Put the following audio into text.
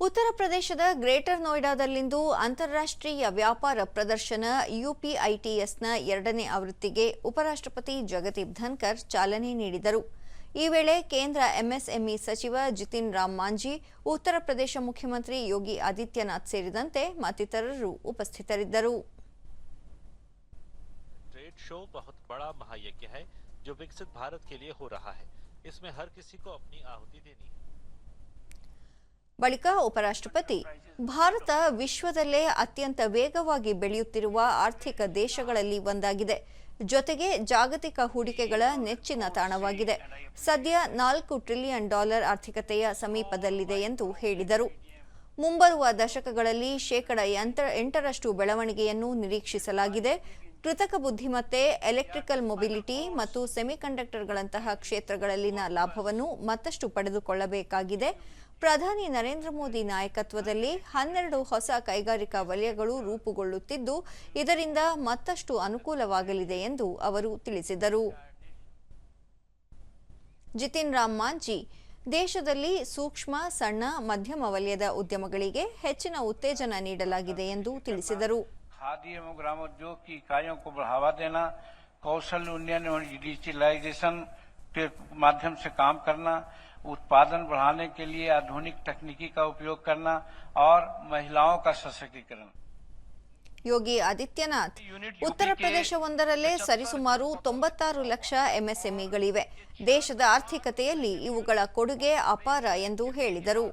ಉತ್ತರ ಪ್ರದೇಶದ ಗ್ರೇಟರ್ ನೋಯ್ಡಾದಲ್ಲಿಂದು ಅಂತಾರಾಷ್ಟ್ರೀಯ ವ್ಯಾಪಾರ ಪ್ರದರ್ಶನ ಯುಪಿಐಟಿಎಸ್ನ ಎರಡನೇ ಆವೃತ್ತಿಗೆ ಉಪರಾಷ್ಟ್ರಪತಿ ಜಗದೀಪ್ ಧನ್ಕರ್ ಚಾಲನೆ ನೀಡಿದರು ಈ ವೇಳೆ ಕೇಂದ್ರ ಎಂಎಸ್ಎಂಇ ಸಚಿವ ಜಿತಿನ್ ರಾಮ್ ಮಾಂಜಿ ಉತ್ತರ ಪ್ರದೇಶ ಮುಖ್ಯಮಂತ್ರಿ ಯೋಗಿ ಆದಿತ್ಯನಾಥ್ ಸೇರಿದಂತೆ ಮತ್ತಿತರರು ಉಪಸ್ಥಿತರಿದ್ದರು ट्रेड शो बहुत बड़ा महायज्ञ है जो विकसित भारत के लिए हो रहा है इसमें हर किसी को अपनी आहुति देनी है ಬಳಿಕ ಉಪರಾಷ್ಟ್ರಪತಿ, ಭಾರತ ವಿಶ್ವದಲ್ಲೇ ಅತ್ಯಂತ ವೇಗವಾಗಿ ಬೆಳೆಯುತ್ತಿರುವ ಆರ್ಥಿಕ ದೇಶಗಳಲ್ಲಿ ಒಂದಾಗಿದೆ. ಜೊತೆಗೆ ಜಾಗತಿಕ ಹೂಡಿಕೆಗಳ ನೆಚ್ಚಿನ ತಾಣವಾಗಿದೆ. ಸದ್ಯ ನಾಲ್ಕು ಟ್ರಿಲಿಯನ್ ಡಾಲರ್ ಆರ್ಥಿಕತೆಯ ಸಮೀಪದಲ್ಲಿದೆ ಎಂದು ಹೇಳಿದರು. ಮುಂಬರುವ ದಶಕಗಳಲ್ಲಿ ಶೇಕಡ ಎಂಟ- ಎಂಟರಷ್ಟು ಬೆಳವಣಿಗೆಯನ್ನು ನಿರೀಕ್ಷಿಸಲಾಗಿದೆ. ಕೃತಕ ಬುದ್ಧಿಮತ್ತೆ ಎಲೆಕ್ಟ್ರಿಕಲ್ ಮೊಬಿಲಿಟಿ ಮತ್ತು ಸೆಮಿಕಂಡಕ್ಟರ್ಗಳಂತಹ ಕ್ಷೇತ್ರಗಳಲ್ಲಿನ ಲಾಭವನ್ನು ಮತ್ತಷ್ಟು ಪಡೆದುಕೊಳ್ಳಬೇಕಾಗಿದೆ. ಪ್ರಧಾನಿ ನರೇಂದ್ರ ಮೋದಿ ನಾಯಕತ್ವದಲ್ಲಿ ಹನ್ನೆರಡು ಹೊಸ ಕೈಗಾರಿಕಾ ವಲಯಗಳು ರೂಪುಗೊಳ್ಳುತ್ತಿದ್ದು, ಇದರಿಂದ ಮತ್ತಷ್ಟು ಅನುಕೂಲವಾಗಲಿದೆ ಎಂದು ಅವರು ತಿಳಿಸಿದರು. ಜಿತಿನ್ ರಾಮ್ ಮಾಂಜಿ, ದೇಶದಲ್ಲಿ ಸೂಕ್ಷ್ಮ, ಸಣ್ಣ, ಮಧ್ಯಮ ವಲಯದ ಉದ್ಯಮಗಳಿಗೆ ಹೆಚ್ಚಿನ ಉತ್ತೇಜನ ನೀಡಲಾಗಿದೆ ಎಂದು ತಿಳಿಸಿದರು. खादी एवं ग्रामोद्योग की इकाइयों को बढ़ावा देना कौशल उन्नयन और डिजिटलाइजेशन के माध्यम से काम करना उत्पादन बढ़ाने के लिए आधुनिक तकनीकी का उपयोग करना और महिलाओं का सशक्तिकरण ಯೋಗಿ ಆದಿತ್ಯನಾಥ್ ಉತ್ತರ ಪ್ರದೇಶವೊಂದರಲ್ಲೇ ಸರಿಸುಮಾರು ತೊಂಬತ್ತಾರು ಲಕ್ಷ ಎಂಎಸ್ಎಂಇಗಳಿವೆ ದೇಶದ ಆರ್ಥಿಕತೆಯಲ್ಲಿ ಇವುಗಳ ಕೊಡುಗೆ ಅಪಾರ ಎಂದು ಹೇಳಿದರು